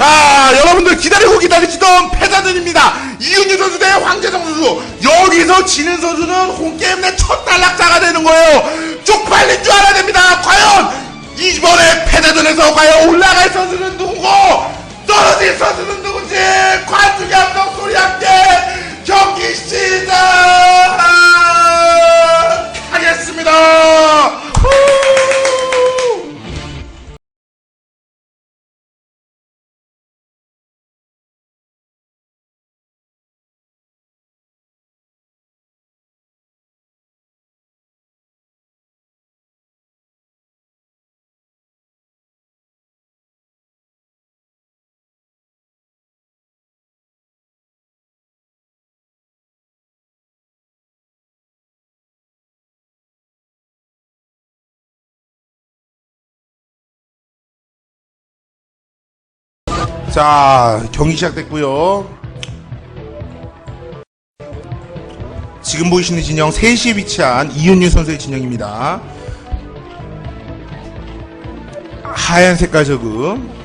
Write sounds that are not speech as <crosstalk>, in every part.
자, 여러분들 기다리고 기다리시던 패자전입니다. 이윤유 선수 대 황재성 선수. 여기서 지는 선수는 홈게임 내 첫 탈락자가 되는 거예요. 쪽팔린 줄 알아야 됩니다. 과연 이번에 패자전에서 과연 올라갈 선수는 누구고 떨어질 선수는 누구지? 관중의 함성 소리 함께 경기 시작 하겠습니다. 자, 경기 시작됐고요. 지금 보이시는 진영 3시에 위치한 이윤유 선수의 진영입니다. 하얀 색깔 저그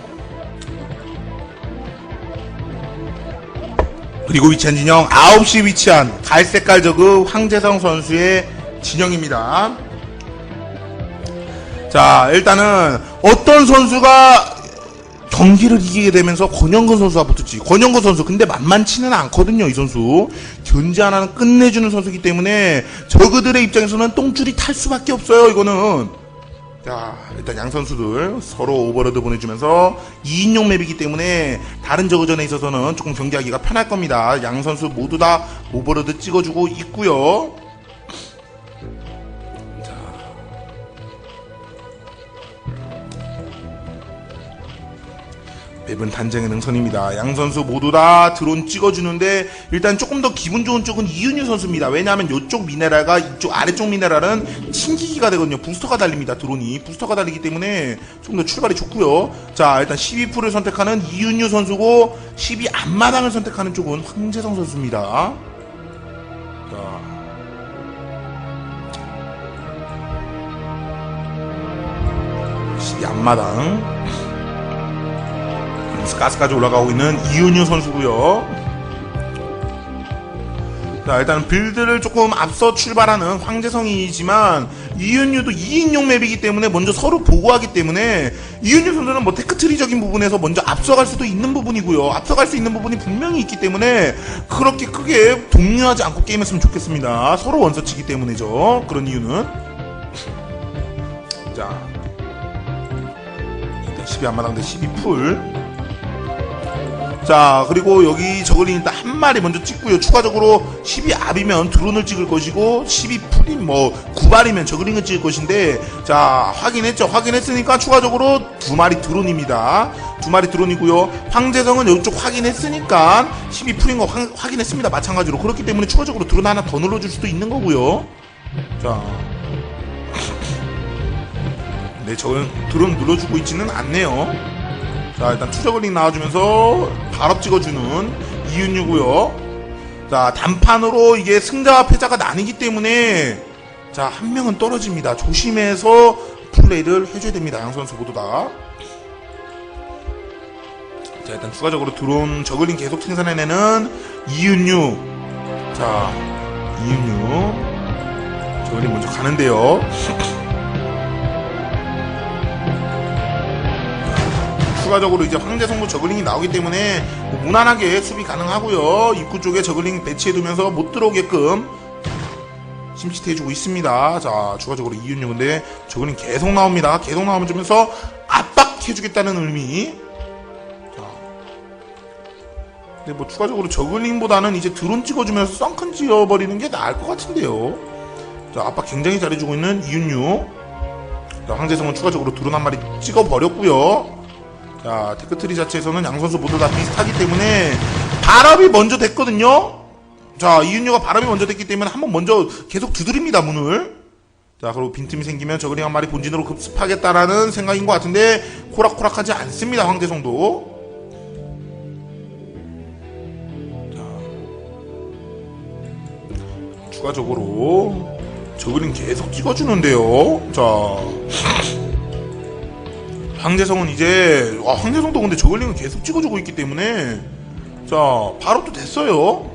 그리고 위치한 진영 9시에 위치한 갈색깔 저그 황재성 선수의 진영입니다. 자, 일단은 어떤 선수가 경기를 이기게 되면서 권영근 선수가 붙었지. 권영근 선수 근데 만만치는 않거든요, 이 선수. 견제 하나는 끝내주는 선수이기 때문에 저그들의 입장에서는 똥줄이 탈 수밖에 없어요, 이거는. 자, 일단 양 선수들 서로 오버로드 보내주면서 2인용 맵이기 때문에 다른 저그전에 있어서는 조금 경기하기가 편할 겁니다. 양 선수 모두 다 오버로드 찍어주고 있고요. 맵은 단장의 능선입니다. 양 선수 모두 다 드론 찍어주는데 일단 조금 더 기분 좋은 쪽은 이윤유 선수입니다. 왜냐하면 이쪽 미네랄과 이쪽 아래쪽 미네랄은 튕기기가 되거든요. 부스터가 달립니다. 드론이 부스터가 달리기 때문에 조금 더 출발이 좋고요. 자 일단 12%를 선택하는 이윤유 선수고 12 앞마당을 선택하는 쪽은 황재성 선수입니다. 자. 이 앞마당 가스까지 올라가고 있는 이윤유 선수고요. 자 일단 빌드를 조금 앞서 출발하는 황재성이지만 이윤유도 2인용 맵이기 때문에 먼저 서로 보고하기 때문에 이윤유 선수는 뭐 테크트리적인 부분에서 먼저 앞서갈 수도 있는 부분이고요. 앞서갈 수 있는 부분이 분명히 있기 때문에 그렇게 크게 동요하지 않고 게임했으면 좋겠습니다. 서로 원서치기 때문이죠. 그런 이유는 자 일단 12 앞마당 대 12 풀 자 그리고 여기 저글링 일단 한 마리 먼저 찍고요. 추가적으로 12 압이면 드론을 찍을 것이고 12풀이 뭐 9발이면 저글링을 찍을 것인데 자 확인했죠. 확인했으니까 추가적으로 두 마리 드론입니다. 두 마리 드론이고요. 황재성은 이쪽 확인했으니까 12 풀인 거 확, 확인했습니다. 마찬가지로. 그렇기 때문에 추가적으로 드론 하나 더 눌러줄 수도 있는 거고요. 자. 네, 저는 드론 눌러주고 있지는 않네요. 자 일단 투저글링 나와주면서 발업 찍어주는 이윤유고요. 자 단판으로 이게 승자와 패자가 나뉘기 때문에 자 한 명은 떨어집니다. 조심해서 플레이를 해줘야 됩니다. 양 선수 모두 다자 일단 추가적으로 드론 저글링 계속 생산해내는 이윤유. 자 이윤유. 저글링 먼저 가는데요 추가적으로 이제 황제성무 저글링이 나오기 때문에 뭐 무난하게 수비 가능하고요. 입구 쪽에 저글링 배치해두면서 못 들어오게끔 심시티 해주고 있습니다. 자, 추가적으로 이윤유 근데 저글링 계속 나옵니다. 계속 나오면 주면서 압박해주겠다는 의미. 자. 근데 뭐 추가적으로 저글링보다는 이제 드론 찍어주면서 썬큰 지어버리는 게 나을 것 같은데요. 자, 압박 굉장히 잘해주고 있는 이윤유. 자, 황재성은 추가적으로 드론 한 마리 찍어버렸고요. 자, 테크트리 자체에서는 양 선수 모두 다 비슷하기 때문에 바람이 먼저 됐거든요. 자, 이윤유가 바람이 먼저 됐기 때문에 한번 먼저 계속 두드립니다, 문을. 자, 그리고 빈틈이 생기면 저그링 한 마리 본진으로 급습하겠다라는 생각인 것 같은데 코락코락하지 않습니다, 황재성도. 자, 추가적으로 저그링 계속 찍어주는데요. 자. 황재성은 이제 와, 황재성도 근데 저글링을 계속 찍어주고 있기 때문에 자 바로 또 됐어요.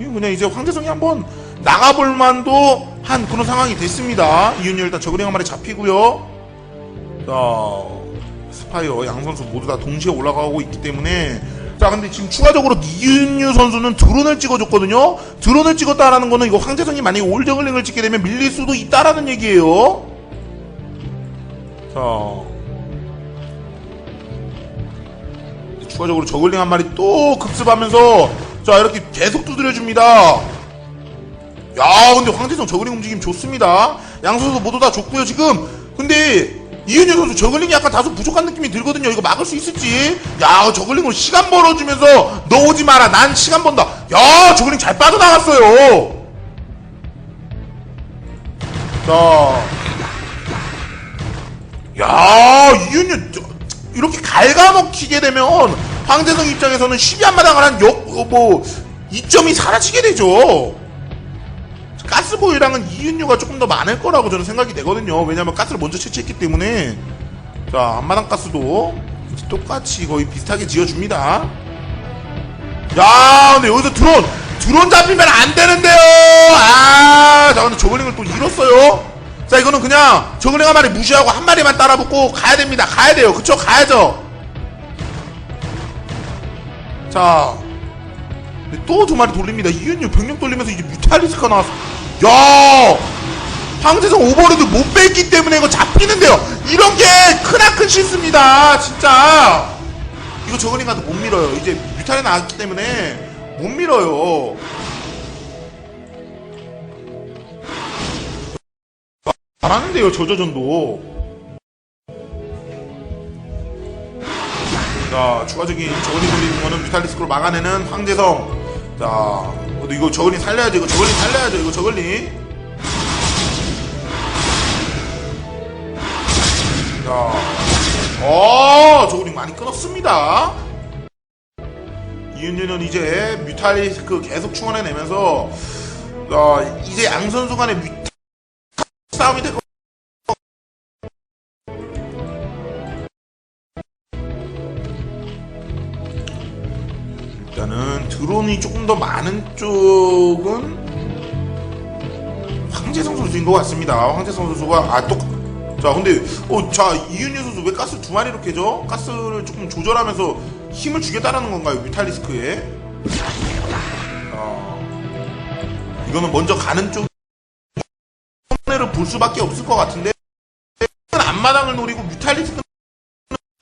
이거 그냥 이제 황재성이 한번 나가볼 만도 한 그런 상황이 됐습니다. 이윤열 일단 저글링 한 마리 잡히고요. 자 스파이어 양 선수 모두 다 동시에 올라가고 있기 때문에 자 근데 지금 추가적으로 이윤유 선수는 드론을 찍어줬거든요. 드론을 찍었다라는 거는 이거 황재성이 만약에 올저글링을 찍게 되면 밀릴 수도 있다라는 얘기예요. 자 추가적으로 저글링 한 마리 또 급습하면서 자 이렇게 계속 두드려줍니다. 야 근데 황재성 저글링 움직임 좋습니다. 양 선수 모두 다 좋고요 지금. 근데 이윤열 선수 저글링이 약간 다소 부족한 느낌이 들거든요. 이거 막을 수 있을지. 야 저글링으로 시간 벌어주면서 너 오지 마라. 난 시간 번다. 야 저글링 잘 빠져나갔어요. 자. 야 이윤열 저- 이렇게 갉아먹히게 되면 황재성 입장에서는 12 한마당을 한 역, 어, 뭐, 이점이 사라지게 되죠. 가스보이랑은 이윤유가 조금 더 많을 거라고 저는 생각이 되거든요. 왜냐면 가스를 먼저 채취했기 때문에. 자, 앞마당 가스도 똑같이 거의 비슷하게 지어줍니다. 야, 근데 여기서 드론! 드론 잡히면 안 되는데요! 아, 자, 근데 저글링을 또 잃었어요. 자, 이거는 그냥 한 마리 무시하고 한 마리만 따라붙고 가야 됩니다. 가야 돼요. 그쵸? 가야죠. 자, 또 두 마리 돌립니다. 이윤유 병력 돌리면서 이제 뮤탈리스크가 나왔어. 야! 황재성 오버로드 못 뺐기 때문에 이거 잡히는데요. 이런 게 크나큰 실수입니다. 진짜. 이거 저글링 가도 못 밀어요. 이제 뮤탈이 나왔기 때문에 못 밀어요. 잘하는데요, 저저전도. 자, 추가적인 저글링 돌리는 거는 뮤탈리스크로 막아내는 황재성. 자, 이거 저글링 살려야죠. 이거 저글링 살려야죠. 이거 저글링. 자, 어, 저글링 많이 끊었습니다. 이윤주는 이제 뮤탈리스크 계속 충원해내면서, 어, 이제 양 선수 간의 뮤탈 것. 일단은 드론이 조금 더 많은 쪽은 황재성 선수인 것 같습니다. 황재성 선수가 아 또. 자 근데 어자 이윤유 선수 왜 가스 두 마리로 캐죠? 가스를 조금 조절하면서 힘을 주겠다라는 건가요 뮤탈리스크에? 아 이거는 먼저 가는 쪽 볼 수밖에 없을 것 같은데 앞마당을 노리고 뮤탈리스크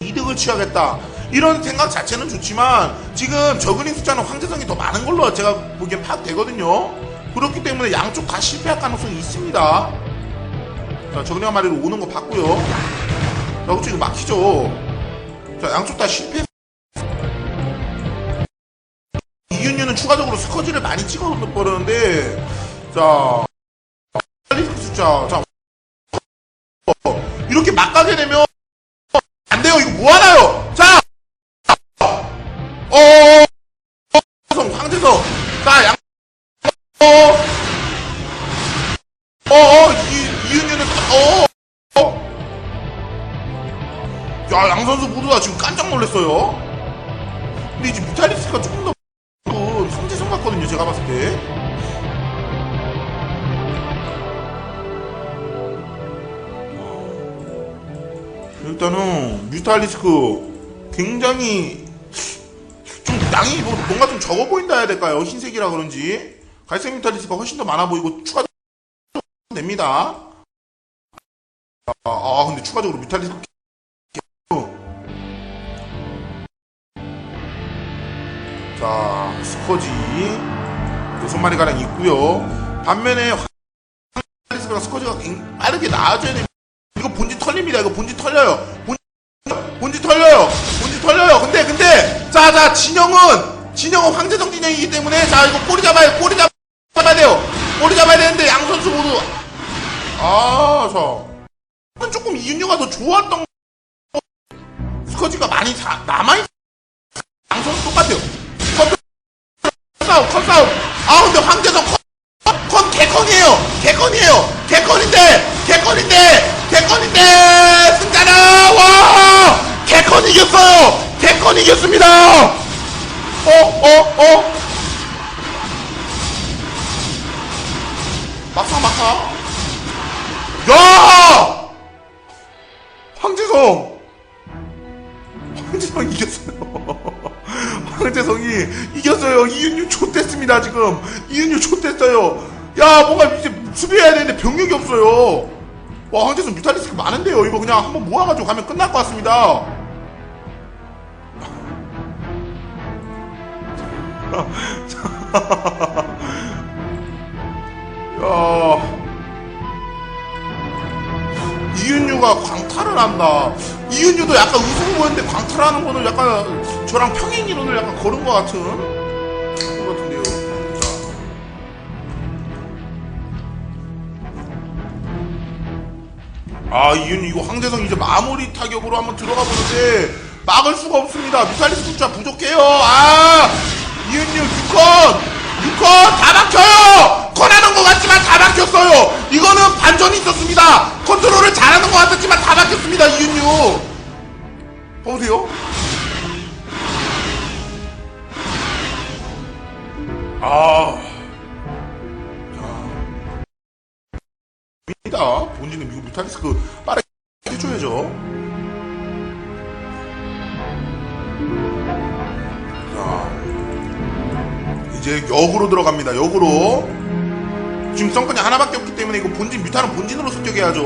이득을 취하겠다. 이런 생각 자체는 좋지만 지금 저그링 숫자는 황재성이 더 많은 걸로 제가 보기엔 파악되거든요. 그렇기 때문에 양쪽 다 실패할 가능성이 있습니다. 자 저그링 한 마리로 오는 거 봤고요. 자 그쵸 이거 막히죠. 자 양쪽 다 실패. 이윤유는 추가적으로 스커지를 많이 찍어버렸는데 자 숫자 자 이렇게 막 가게 되면 안 돼요. 이거 뭐 하나요? 자, 어, 황재성, 자, 양, 어, 어, 어, 이, 이윤유는, 어, 어, 야, 양 선수 모두 다 지금 깜짝 놀랐어요. 근데 이제 뮤탈리스크가 조금 더, 그, 황재성 같거든요. 제가 봤을 때. 일단은 뮤탈리스크 굉장히 좀 양이 뭐- 뭔가 좀 적어 보인다 해야 될까요? 흰색이라 그런지 갈색 뮤탈리스크가 훨씬 더 많아 보이고 추가 됩니다. 아, 아, 근데 추가적으로 뮤탈리스크 자 스커지 여섯 마리 가량 있고요. 반면에 스커지가 굉- 빠르게 나아져야 됩니다. 이거 본지 털립니다. 이거 본지 털려요. 본, 본지 털려요. 본지 털려요. 근데 근데 자 자 진영은 진영은 황제정 진영이기 때문에 자 이거 꼬리 잡아야 꼬리 잡- 잡아야 돼요. 꼬리 잡아야 되는데 양 선수 모두 아저 조금 이윤유가 더 좋았던 거. 스커지가 많이 자, 남아 있 양 선수 똑같아요. 컷 싸움 컷 싸움. 아 근데 황제정 컷컨 개컨이에요. 개컨이에요. 개컨인데 개컨인데 개컨인데 승자는 와 개컨 이겼어요! 개컨 이겼습니다! 어, 어, 어? 막상 막상. 야! 황재성! 황재성 이겼어요. <laughs> 황재성이 이겼어요. 이윤유 좆됐습니다, 지금. 이윤유 좆됐어요. 야, 뭔가 이제 수비해야 되는데 병력이 없어요. 와, 황재성 뮤탈리스크 많은데요. 이거 그냥 한번 모아가지고 가면 끝날 것 같습니다. 야. 이윤유가 광탈을 한다. 이윤유도 약간 우승 보였는데 광탈하는 거는 약간 저랑 평행 이론을 약간 걸은 것 같은 것 같은데요. 자. 아 이윤유 이거 황재성 이제 마무리 타격으로 한번 들어가 보는데 막을 수가 없습니다. 미사일 숫자 부족해요. 아 이윤유 6컨 6컨 다 막혀요. 컨하는 것 같지만 다 막혔어요. 이거는 반전이 있었습니다. 컨트롤을 잘하는 것 같았지만 다 막혔습니다. 이윤유. 보세요. 아. 입니다. 본진은 미국 뮤탈리스크 빠르게 해줘야죠. 이제 역으로 들어갑니다. 역으로. 지금 성건이 하나밖에 없기 때문에 이거 본진 뮤탈은 본진으로 습격해야죠.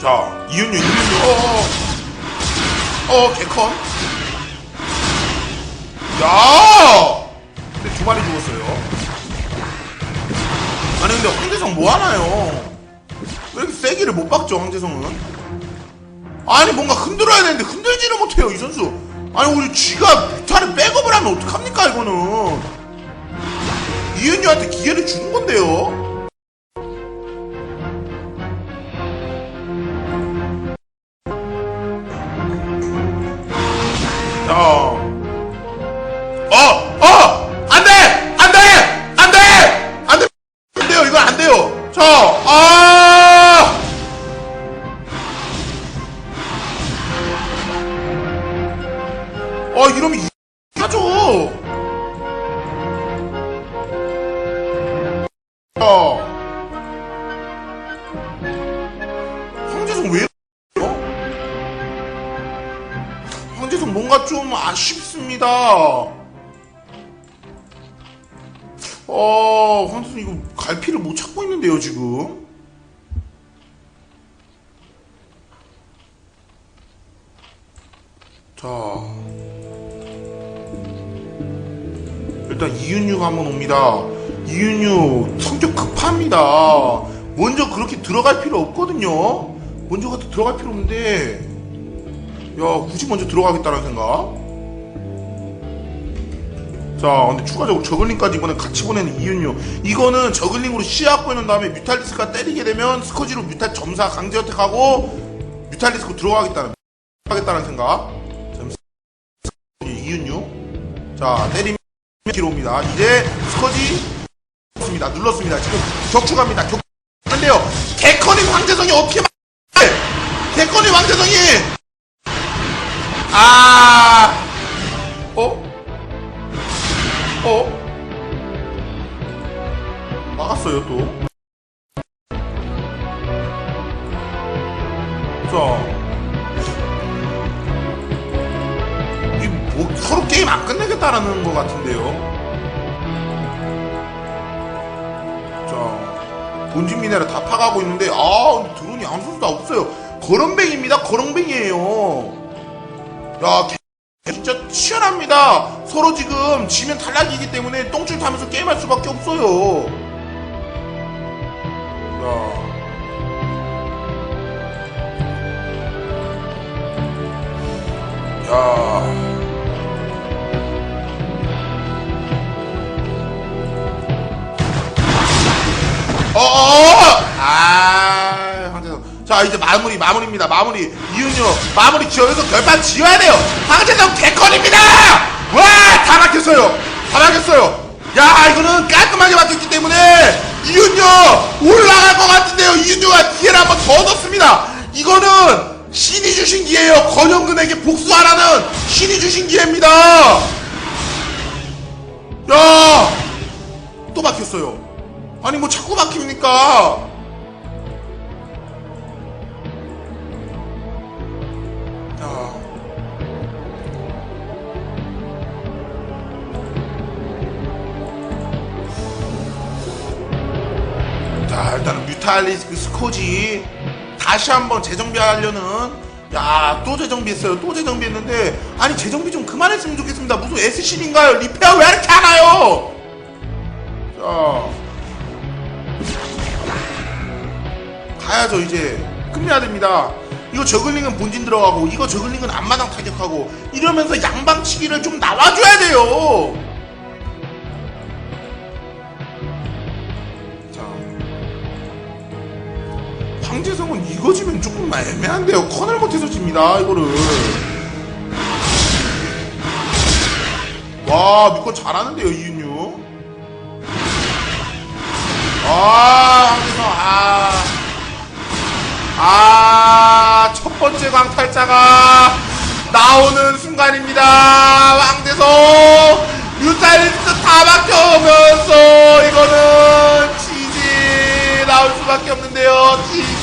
자, 이윤유, 이윤유, 어, 어, 어, 개컨. 야! 근데 두 마리 죽었어요. 아니, 근데 황재성 뭐 하나요? 왜 이렇게 세기를 못 박죠, 황재성은? 아니, 뭔가 흔들어야 되는데 흔들지를 못해요, 이 선수. 아니, 우리 쥐가 뮤타를 백업을 하면 어떡합니까, 이거는. 이은유한테 기회를 주는 건데요? 어, 이러면 이 <laughs> 하죠! 자. 황재성 왜, 어? 황재성 뭔가 좀 아쉽습니다. 어, 황재성 이거 갈피를 못 찾고 있는데요, 지금. 자. 일단 이윤유가 한번 옵니다. 이윤유 성격 급합니다. 먼저 그렇게 들어갈 필요 없거든요. 먼저 가서 들어갈 필요 없는데 야, 굳이 먼저 들어가겠다는 생각. 자, 근데 추가적으로 저글링까지 이번에 같이 보내는 이윤유. 이거는 저글링으로 시야 보이는 다음에 뮤탈리스크가 때리게 되면 스커지로 뮤탈 점사 강제 어택하고 뮤탈리스크 들어가겠다는, 하겠다는 생각. 이윤유. 자, 때리면 뒤로 옵니다. 이제 스커지 눌렀습니다. 눌렀습니다. 지금 격추갑니다. 격, 근데요, 개커님 황재성이 어떻게 막, 개커님 황재성이 아, 어? 어? 막았어요, 또. 뭐, 서로 게임 안 끝내겠다라는 것 같은데요. 자. 본진 미네랄 다 파가고 있는데, 아, 드론이 아무 다 없어요. 거렁뱅입니다, 거렁뱅이에요. 야, 개- 진짜 치열합니다. 서로 지금 지면 탈락이기 때문에 똥줄 타면서 게임할 수밖에 없어요. 야. 야. 자, 이제 마무리, 마무리입니다. 마무리. 이윤유, 마무리 지어. 여기서 결판 지어야 돼요. 황재성 개컨입니다! 와, 다 막혔어요. 다 막혔어요. 야, 이거는 깔끔하게 막혔기 때문에 이윤유 올라갈 것 같은데요. 이윤유가 기회를 한번 더 얻었습니다. 이거는 신이 주신 기회예요. 권영근에게 복수하라는 신이 주신 기회입니다. 야, 또 막혔어요. 아니 뭐 자꾸 막힙니까? 뮤탈리스 그 스코지 다시 한번 재정비하려는 야 또 재정비했어요 또 재정비했는데 아니 재정비 좀 그만했으면 좋겠습니다. 무슨 S10인가요? 리페어 왜 이렇게 하나요? 자. 가야죠 이제. 끝내야 됩니다. 이거 저글링은 본진 들어가고 이거 저글링은 앞마당 타격하고 이러면서 양방치기를 좀 나와줘야 돼요 이거 지면 조금 애매한데요. 커널 못해서 집니다. 이거를. 와, 미코 잘하는데요, 이윤유. 아, 황재성, 아. 아, 첫 번째 광탈자가 나오는 순간입니다. 황재성, 뮤탈리스트 다 막혀오면서 이거는 지지 나올 수밖에 없는데요. 지지.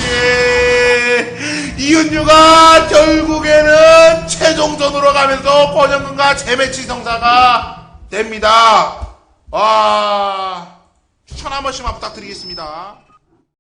이윤유가 결국에는 최종전으로 가면서 권영근과 재매치 성사가 됩니다. 와, 추천 한 번씩만 부탁드리겠습니다.